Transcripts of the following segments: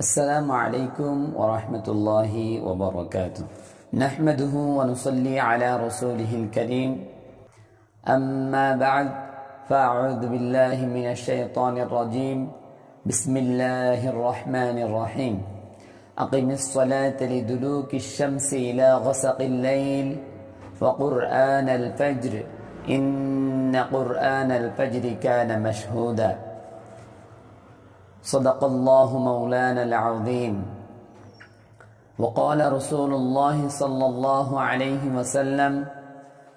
السلام عليكم ورحمة الله وبركاته. نحمده ونصلي على رسوله الكريم. أما بعد فأعوذ بالله من الشيطان الرجيم. بسم الله الرحمن الرحيم. أقم الصلاة لدلوك الشمس إلى غسق الليل. وقرآن الفجر إن قرآن الفجر كان مشهوداً. صدق الله مولانا العظيم وقال رسول الله صلى الله عليه وسلم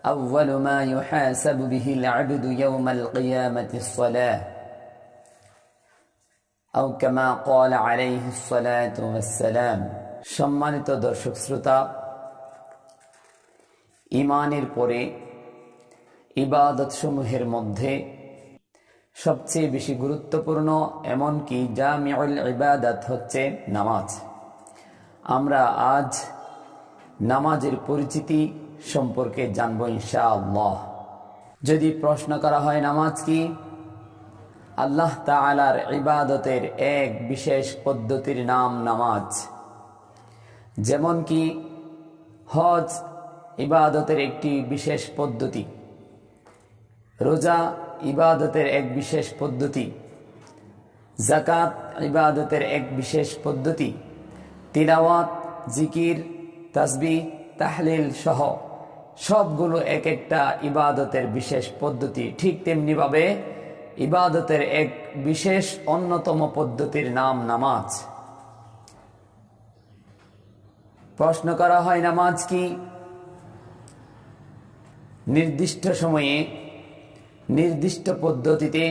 أول ما يحاسب به العبد يوم القيامة الصلاة أو كما قال عليه الصلاة والسلام সম্মানিত দর্শক শ্রোতা ইমানের পরে ইবাদত সমূহের মধ্যে সবচেয়ে বেশি গুরুত্বপূর্ণ, এমনকি জামিউল ইবাদত হচ্ছে নামাজ। আমরা আজ নামাজের পরিচিতি সম্পর্কে জানব ইনশাআল্লাহ। যদি প্রশ্ন করা হয় নামাজ কি? আল্লাহ তাআলার ইবাদতের এক বিশেষ পদ্ধতির নাম নামাজ। যেমন কি, হজ ইবাদতের একটি বিশেষ পদ্ধতি। রোজা ইবাদতের এক বিশেষ পদ্ধতি। জাকাত ইবাদতের এক বিশেষ পদ্ধতি। তিলাওয়াত, জিকির তাসবি তাহলিল সহ সবগুলো এক একটা ইবাদতের বিশেষ পদ্ধতি। ঠিক তেমনিভাবে ইবাদতের এক বিশেষ অন্যতম পদ্ধতির নাম নামাজ। প্রশ্ন করা হয়, নামাজ কি? নির্দিষ্ট সময়ে নির্দিষ্ট পদ্ধতিতে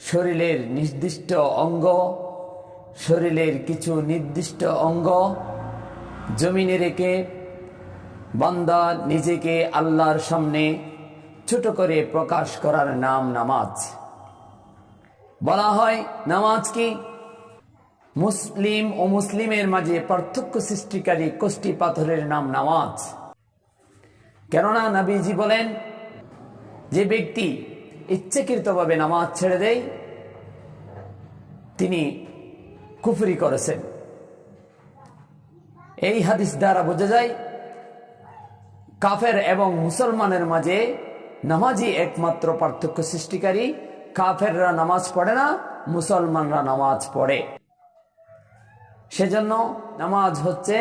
শরীরের নির্দিষ্ট অঙ্গ, শরীরের কিছু নির্দিষ্ট অঙ্গ জমিনে রেখে বান্দা নিজেকে আল্লাহর সামনে ছোট করে প্রকাশ করার নাম নামাজ। বলা হয়, নামাজ কি? মুসলিম ও মুসলিমের মাঝে পার্থক্য সৃষ্টিকারী কোষ্টি পাথরের নাম নামাজ। কেননা নাবিজি বলেন যে ব্যক্তি ইচ্ছাকৃতভাবে নামাজ ছেড়ে দেয়, তিনি কুফরি করেছেন। এই হাদিস দ্বারা বোঝা যায়, কাফের এবং মুসলমানের মাঝে নামাজই একমাত্র পার্থক্য সৃষ্টিকারী। কাফেররা নামাজ পড়ে না, মুসলমানরা নামাজ পড়ে। সেজন্য নামাজ হচ্ছে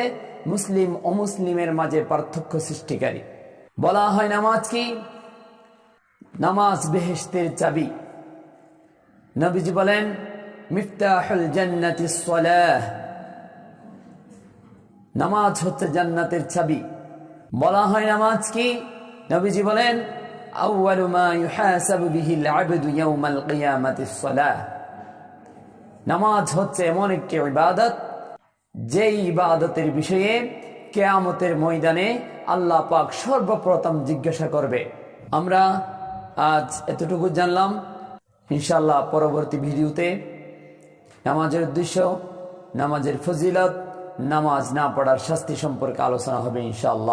মুসলিম অমুসলিমের মাঝে পার্থক্য সৃষ্টিকারী। বলা হয় নামাজ কি? নামাজ বেহেস্তের চাবি। নবীজি বলেন নামাজ হচ্ছে জান্নাতের চাবি। বলা হয় নামাজ কি? নবীজি বলেন নামাজ হচ্ছে এমন একটি ইবাদত যে ইবাদতের বিষয়ে কেয়ামতের ময়দানে আল্লাহ পাক সর্বপ্রথম জিজ্ঞাসা করবে। আমরা আজ এতটুকু জানলাম। ইনশাল্লাহ পরবর্তী ভিডিওতে নামাজের উদ্দেশ্য, নামাজের ফজিলত, নামাজ না পড়ার শাস্তি সম্পর্কে আলোচনা হবে ইনশাল্লাহ